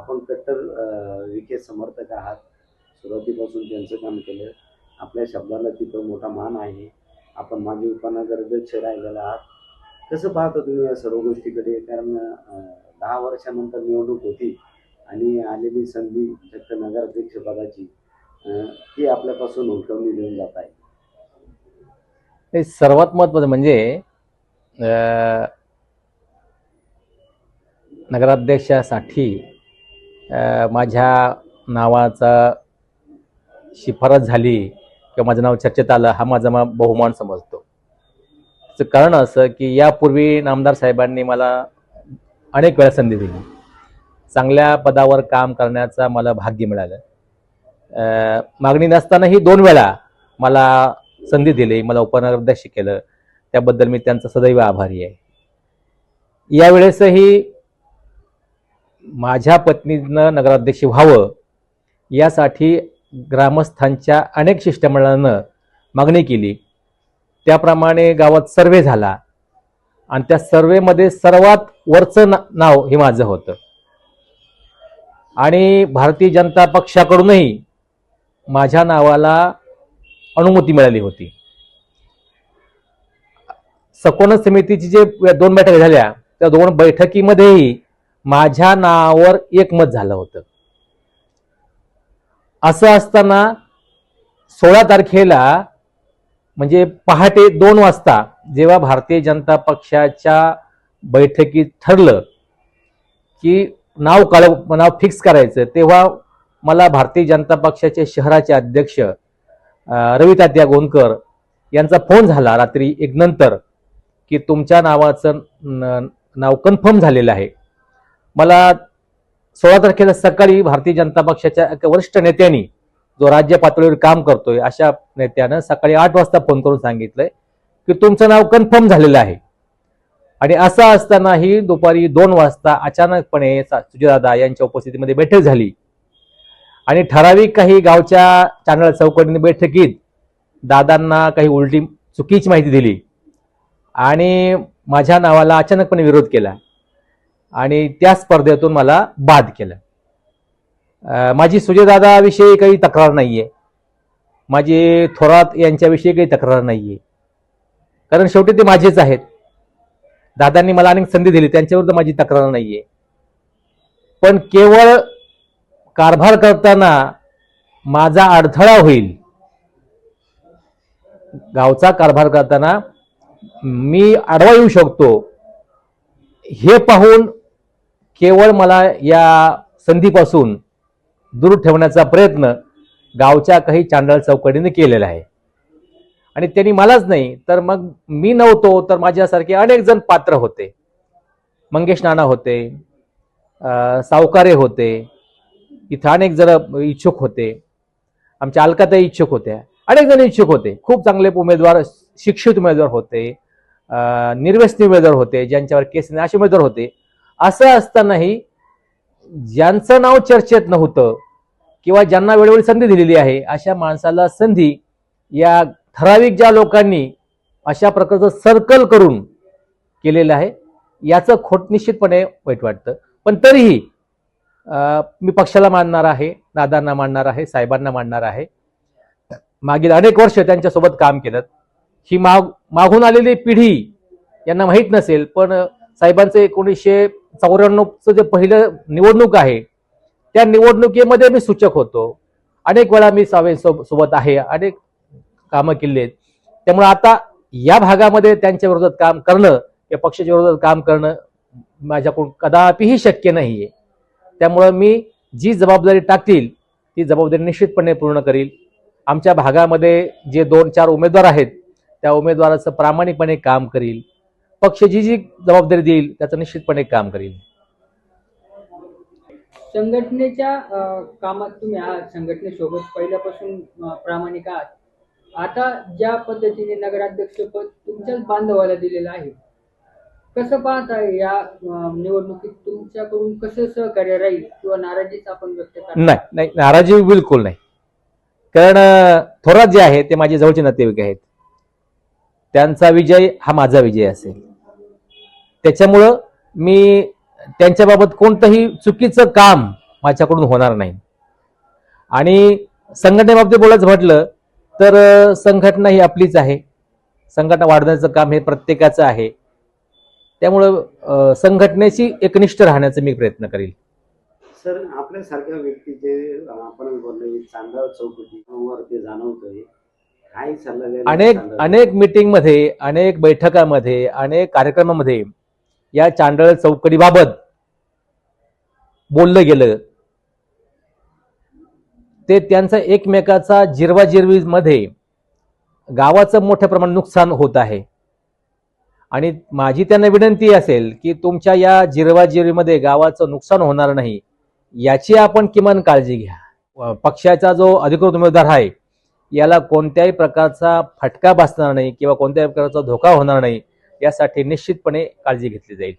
आपण कट्टर विखे समर्थक आहात. सुरुवातीपासून त्यांचं काम केलं. आपल्या शब्दाला तिथं मोठा मान आहे. आपण मागे उपनगराध्यक्ष राहिलेला आहात. कसं पाहता तुम्ही या सर्व गोष्टीकडे? कारण दहा वर्षानंतर निवडणूक होती आणि आलेली संधी फक्त नगराध्यक्ष पदाची ती आपल्यापासून हुलकवली देऊन जात आहे. हे सर्वात महत्वाचं म्हणजे नगराध्यक्षासाठी माझ्या नावाचा शिफारस झाली किंवा माझं नाव चर्चेत आलं हा माझा मा- बहुमान समजतो. त्याचं कारण असं की यापूर्वी नामदार साहेबांनी मला अनेक वेळा संधी दिली. चांगल्या पदावर काम करण्याचा मला भाग्य मिळालं. मागणी नसतानाही दोन वेळा मला संधी दिली मला उपनगराध्यक्ष केलं. त्याबद्दल मी त्यांचा सदैव आभारी आहे. यावेळेसही माझ्या पत्नीनं नगराध्यक्ष व्हावं यासाठी ग्रामस्थांच्या अनेक शिष्टमंडळानं मागणी केली. त्याप्रमाणे गावात सर्वे झाला आणि त्या सर्वेमध्ये सर्वात वरचं ना नाव हे माझं होतं. आणि भारतीय जनता पक्षाकडूनही माझ्या नावाला अनुमती मिळाली होती. सकोन समितीची जे दोन बैठक झाल्या त्या दोन बैठकीमध्येही माझ्या नावावर एकमत झालं होतं. असं असताना सोळा तारखेला म्हणजे पहाटे दोन वाजता जेव्हा भारतीय जनता पक्षाच्या बैठकीत ठरलं की नाव काळ नाव फिक्स करायचं तेव्हा मला भारतीय जनता पक्षाचे शहराचे अध्यक्ष अं, रवितात्या गोंदकर यांचा फोन झाला रात्री एक नंतर की तुमच्या नावाचं न- नाव कन्फर्म झालेलं आहे. मला सोळा तारखेला सकाळी भारतीय जनता पक्षाच्या एका वरिष्ठ नेत्यांनी जो राज्य पातळीवर काम करतोय अशा नेत्यानं सकाळी आठ वाजता फोन करून सांगितलंय की तुमचं नाव कन्फर्म झालेलं आहे. आणि असं असतानाही दुपारी दोन वाजता अचानकपणे सा- सुजयदादा यांच्या उपस्थितीमध्ये बैठक झाली. आणि ठराविक काही गावच्या चांदळ चौकटीने बैठकीत दादांना काही उलटी चुकीची माहिती दिली. आणि माझ्या नावाला अचानकपणे विरोध केला. आणि त्या स्पर्धेतून मला बाद केलं. माझी सुजयदादाविषयी काही तक्रार नाही आहे माझी थोरात यांच्याविषयी काही तक्रार नाही आहे कारण शेवटी ते माझेच आहेत. दादांनी मला अनेक संधी दिली त्यांच्याविरुद्ध माझी तक्रार नाही आहे पण केवळ कारभार करताना माझा अडथळा होईल गावचा कारभार करताना मी आडवा येऊ शकतो हे पाहून केवळ मला या संधीपासून दूर ठेवण्याचा प्रयत्न गावच्या काही चांडळ चौकडीने केलेला आहे. आणि त्यांनी मलाच नाही तर मग मी नव्हतो तर माझ्यासारखे अनेक जण पात्र होते. मंगेश नाना होते सावकारे होते इथं अनेक जण इच्छुक होते. आमच्या अलकाताई इच्छुक होत्या. अनेक जण इच्छुक होते. खूप चांगले उमेदवार शिक्षित उमेदवार होते अं, निर्व्यसनी उमेदवार होते ज्यांच्यावर केस नाही असे उमेदवार होते. असं असतानाही ज्यांचं नाव चर्चेत नव्हतं किंवा ज्यांना वेळोवेळी संधी दिलेली आहे अशा माणसाला संधी या ठराविक ज्या लोकांनी अशा प्रकारचं सर्कल करून केलेलं आहे याचं खोट निश्चितपणे वाईट वाटतं. पण तरीही मी पक्षाला मानणार आहे दादांना मानणार आहे साहेबांना मानणार आहे. मागील अनेक वर्ष त्यांच्यासोबत काम केलं. ही माग मागून आलेली पिढी यांना माहीत नसेल पण साहेबांचं एकोणीसशे चौऱ्याण्णवचं जे पहिलं निवडणूक आहे त्या निवडणुकीमध्ये मी सूचक होतो. अनेक वेळा मी सावे सोब- सोबत आहे अनेक कामं केली आहेत त्यामुळे आता या भागामध्ये त्यांच्या विरोधात काम करणं या पक्षाच्या विरोधात काम करणं माझ्याकडून कदापिही शक्य नाहीये. त्यामुळं मी जी जबाबदारी टाकतील ती जबाबदारी निश्चितपणे पूर्ण करील. आमच्या भागामध्ये जे दोन चार उमेदवार आहेत त्या उमेदवाराचं प्रामाणिकपणे काम करील. पक्ष जी जी जबाबदारी देईल त्याचं निश्चितपणे काम करील. संघटनेच्या कामात तुम्ही आहात संघटनेसोबत पहिल्यापासून प्रामाणिक आहात. आता ज्या पद्धतीने नगराध्यक्षपद तुमच्याच बांधवाला दिलेलं आहे कसं पाहताय या निवडणुकीत तुमच्याकडून कसं सहकार्य राहील किंवा नाराजीच आपण व्यक्त नाही नाही नाराजी बिलकुल नाही. कारण थोरात जे आहे ते माझे जवळचे नातेवाईक आहेत. त्यांचा विजय हा माझा विजय असेल. त्याच्यामुळं मी त्यांच्याबाबत कोणतंही चुकीचं काम माझ्याकडून होणार नाही. आणि संघटनेबाबतीत बोलायचं म्हटलं तर संघटना ही आपलीच आहे. संघटना वाढवण्याचं काम हे प्रत्येकाचं आहे. त्यामुळं संघटनेशी एकनिष्ठ राहण्याचा मी प्रयत्न करेल. सर आपल्यासारख्या व्यक्तीचे आपण बोललो ते जाणवतंय. काय अनेक? अनेक मीटिंगमध्ये अनेक बैठकामध्ये अनेक कार्यक्रमामध्ये या चांडळ चौकडीबाबत बोललं गेलं. ते त्यांचा एकमेकाचा जिरवाजिरवीमध्ये गावाचं मोठ्या प्रमाणात नुकसान होत आहे. आणि माझी त्यांना विनंती असेल की तुमच्या या जिरवाजिरवीमध्ये गावाचं नुकसान होणार नाही याची आपण किमान काळजी घ्या. पक्षाचा जो अधिकृत उमेदवार आहे याला कोणत्याही प्रकारचा फटका बसणार नाही किंवा कोणत्याही प्रकारचा धोका होणार नाही. यासाठी निश्चितपणे काळजी घेतली जाईल.